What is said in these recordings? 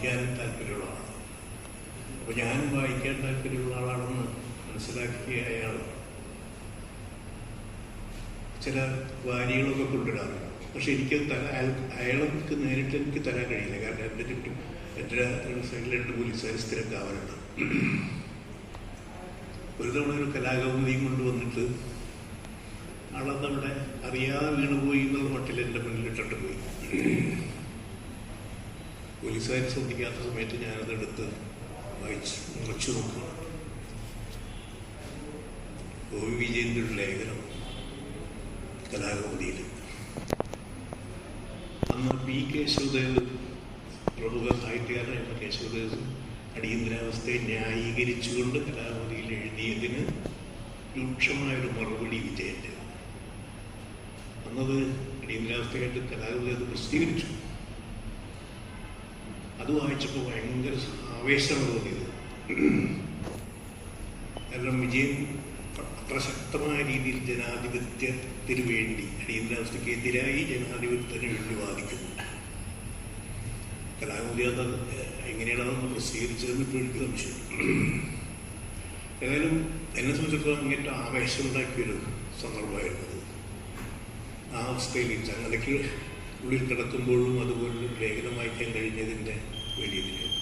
വായിക്കാൻ താല്പര്യമുള്ള അപ്പൊ അപ്പോൾ ഞാനും വായിക്കാൻ താല്പര്യമുള്ള ആളാണെന്ന് മനസ്സിലാക്കിയ അയാൾ ചില വാരികളൊക്കെ കൊണ്ടിടാറ് പക്ഷെ എനിക്ക് അയാൾക്ക് നേരിട്ട് എനിക്ക് തരാൻ കഴിയില്ല. കാരണം എന്റെ ചുറ്റും എന്റെ സൈഡിൽ രണ്ട് പോലീസുകാർ സ്ഥിരം കാവലുണ്ട് ഒരു തവണ ഒരു കലാകൗമുദിയും കൊണ്ടുവന്നിട്ട് ആളെ നമ്മുടെ അറിയാതെ വീണുപോയി എന്നുള്ള മട്ടിൽ എന്റെ മുന്നിൽ ഇട്ടിട്ട് പോയി. പോലീസുകാർ ശ്രദ്ധിക്കാത്ത സമയത്ത് ഞാനത് എടുത്ത് വായിച്ച് മുറിച്ചു നോക്കുകയാണ് ഒ വി വിജയന്റെ ഒരു ലേഖനം കലാകൃതിയിൽ അന്ന് പി കേശവദേവ് പ്രമുഖ സാഹിത്യകാരനായിരുന്ന കേശവദേവ് അടിയന്തരാവസ്ഥയെ ന്യായീകരിച്ചുകൊണ്ട് കലാകൃതിയിൽ എഴുതിയതിന് രൂക്ഷമായൊരു മറുപടി വിജയന്റെ അന്നത് അടിയന്തരാവസ്ഥയായിട്ട് കലാകൃതി അത് പ്രസിദ്ധീകരിച്ചു. അത് വായിച്ചപ്പോൾ ഭയങ്കര ആവേശം തോന്നിയത്. കാരണം വിജയൻ അത്ര ശക്തമായ രീതിയിൽ ജനാധിപത്യത്തിന് വേണ്ടി അടിയന്തരാവസ്ഥക്കെതിരായി ജനാധിപത്യത്തിന് വേണ്ടി വാദിക്കുന്നു. കലാകൗമുദി അത് എങ്ങനെയാണെന്ന് പ്രസിദ്ധീകരിച്ചതെന്ന് ഇപ്പോൾ എനിക്ക് സംശയം ഏതായാലും എന്നെ സംബന്ധിച്ചിടത്തോളം അങ്ങേറ്റ ആവേശമുണ്ടാക്കിയൊരു സന്ദർഭമായിരുന്നത് ആ അവസ്ഥയിൽ ചങ്ങലയ്ക്ക് ഉള്ളിൽ കിടക്കുമ്പോഴും അതുപോലൊരു ലേഖനം വായിക്കാൻ കഴിഞ്ഞതിന്റെ വിജയം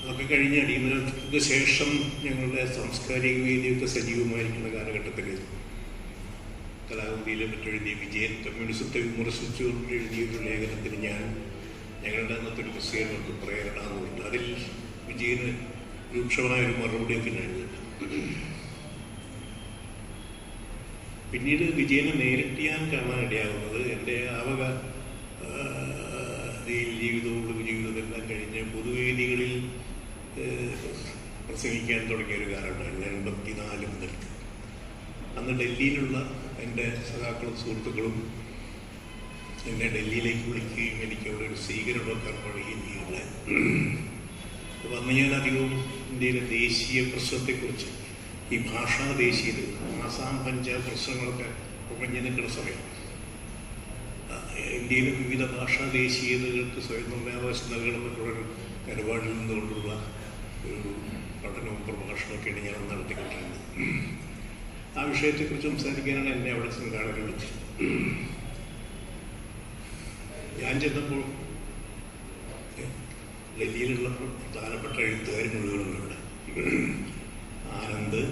അതൊക്കെ കഴിഞ്ഞ് അടിയന്തരത്തിന് ശേഷം ഞങ്ങളുടെ സാംസ്കാരിക വേദിയൊക്കെ സജീവമായിരിക്കുന്ന കാലഘട്ടത്തിൽ കലാകൃതിയിലെ മറ്റെഴുതിയ വിജയൻ കമ്മ്യൂണിസത്തെ വിമർശിച്ചുകൊണ്ട് എഴുതിയ ഒരു ലേഖനത്തിന് ഞാൻ ഞങ്ങളുടെ അന്നത്തെ ഒരു പ്രസിദ്ധീകരണത്തിൽ പ്രേരണ എന്നുണ്ട് അതിൽ വിജയന് രൂക്ഷമായ ഒരു മറുപടിയൊക്കെ ഞാൻ പിന്നീട് വിജയനെ നേരിട്ട് ഞാൻ കാണാനിടയാകുന്നത് എന്റെ ആവക ഈ ജീവിതവും എല്ലാം കഴിഞ്ഞ് പൊതുവേദികളിൽ പ്രസംഗിക്കാൻ തുടങ്ങിയ ഒരു കാലമുണ്ടായിരുന്നു എൺപത്തിനാല് മുതൽ അന്ന് ഡൽഹിയിലുള്ള എന്റെ സഖാക്കളും സുഹൃത്തുക്കളും എന്നെ ഡൽഹിയിലേക്ക് വിളിക്കുകയും എനിക്ക് അവിടെ ഒരു സ്വീകരണമൊക്കെ ഏർപ്പെടുകയും ചെയ്യുന്നത് അപ്പോൾ അന്ന് ഞാൻ അധികവും ഇന്ത്യയിലെ ദേശീയ പ്രശ്നത്തെക്കുറിച്ച് ഈ ഭാഷാ ദേശീയത ആസാം പഞ്ചാബ് പ്രശ്നങ്ങളൊക്കെ പുകഞ്ഞു നിൽക്കുന്ന സമയം ഇന്ത്യയിലെ വിവിധ ഭാഷാ ദേശീയതകൾക്ക് സ്വയം നിർണയാവകാശം നൽകണമെന്നുള്ള ഒരു നിലപാടിൽ നിന്നുകൊണ്ടുള്ള ഒരു പഠനവും പ്രഭാഷണമൊക്കെയാണ് ഞാൻ നടത്തിക്കൊണ്ടിരുന്നത്. ആ വിഷയത്തെക്കുറിച്ച് സംസാരിക്കാനാണ് എന്നെ അവിടെ സംഘാടകർ വിളിച്ചത്. ഞാൻ ചെന്നപ്പോൾ ഡൽഹിയിലുള്ള പ്രധാനപ്പെട്ട എഴുത്തുകാർ മുഴുവനും ഇവിടെ ആനന്ദ്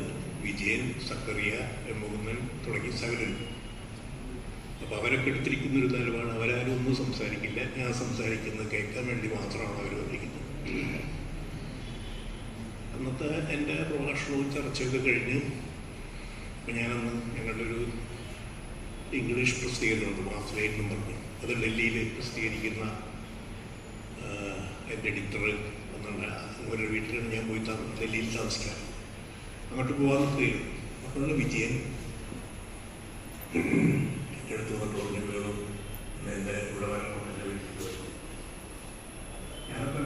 വിജയൻ സക്കറിയ മുകുന്ദൻ തുടങ്ങി സകലരും അപ്പൊ അവരൊക്കെ എടുത്തിരിക്കുന്ന ഒരു നിലപാട് അവരാരും ഒന്നും സംസാരിക്കില്ല. ഞാൻ സംസാരിക്കുന്നത് കേൾക്കാൻ വേണ്ടി മാത്രമാണ് അവർ വന്നിരിക്കുന്നത്. അന്നത്തെ എന്റെ പ്രഭാഷണവും ചർച്ചയൊക്കെ കഴിഞ്ഞ് അപ്പം ഞാനന്ന് ഞങ്ങളുടെ ഒരു ഇംഗ്ലീഷ് പ്രസിദ്ധീകരണമുണ്ട്. മാസ്റ്ററേറ്റ് എന്നും പറഞ്ഞു. അത് ഡൽഹിയിൽ പ്രസിദ്ധീകരിക്കുന്ന എന്റെ എഡിറ്റർ എന്നുള്ള ഒരു വീട്ടിലാണ് ഞാൻ പോയി താമസം ഡൽഹിയിൽ താമസിക്കാറ് അങ്ങോട്ട് പോകാൻ നിൽക്കുകയും അപ്പോഴാണ് വിജയൻ. വേണം ഇന്ന് എന്റെ എന്റെ വീട്ടിൽ ഞാനപ്പോൾ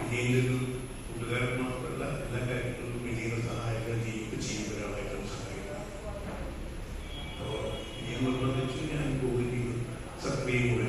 വിജയന്റെ ഒരു കൂട്ടുകാരൻ മാത്രമല്ല എല്ലാ കാര്യങ്ങളിലും വിജയനെ സഹായിക്കാൻ ചെയ്യുകയൊക്കെ ചെയ്യുന്ന ഒരാളായിട്ടാണ് സഹായിക്കുന്നത് അപ്പോൾ വിജയൻ നിർബന്ധിച്ചു ഞാൻ പോവുകയും ചെയ്തു സക്രിയം കൂടെ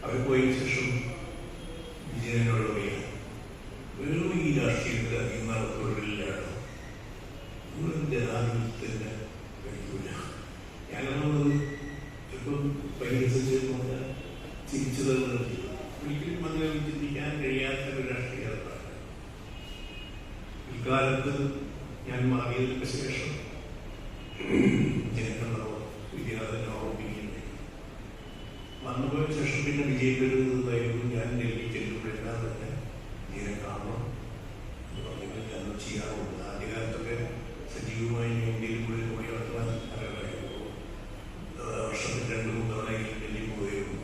അവർ ശേഷം വിജയനോട് പറയാം ഒരു ഈ രാഷ്ട്രീയത്തിൽ അധികം നടത്തുകളിലാണ് മുഴുവൻ ജനാധിപത്യത്തിന് കഴിയൂല ഞാനത് ഇപ്പം പരിഹസിച്ച് തന്നെ ഒരിക്കലും അങ്ങനെ ചിന്തിക്കാൻ കഴിയാത്ത ഒരു രാഷ്ട്രീയമാണ് ഇക്കാലത്ത് ഞാൻ മാറിയതിന് ശേഷം ജനങ്ങളോ വിദ്യാർത്ഥിനോ ഓർമ്മിക്കുന്നു വന്നുപോയ ശേഷം പിന്നെ ഞാൻ ഡൽഹി ചെല്ലുമ്പോഴെല്ലാം തന്നെ ഞങ്ങൾ ചെയ്യാറുണ്ട് ആദ്യകാലത്തൊക്കെ സജീവമായി ഇന്ത്യയിൽ കൂടി ഓടി നടത്താൻ അറിയാമായിരുന്നു വർഷത്തിൽ രണ്ട് മൂന്ന് ഡൽഹി പോയിരുന്നു.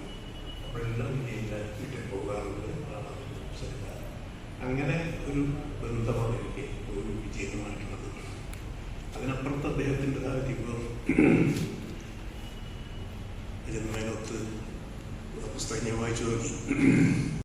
അപ്പോഴെല്ലാം ഇന്ത്യയിലെ വീട്ടിൽ പോകാറുണ്ട് അങ്ങനെ ഒരു ബന്ധമാണ് എനിക്ക് ഒരു വിജയമായിട്ടുള്ളത് അതിനപ്പുറത്ത് അദ്ദേഹത്തിന്റെതായ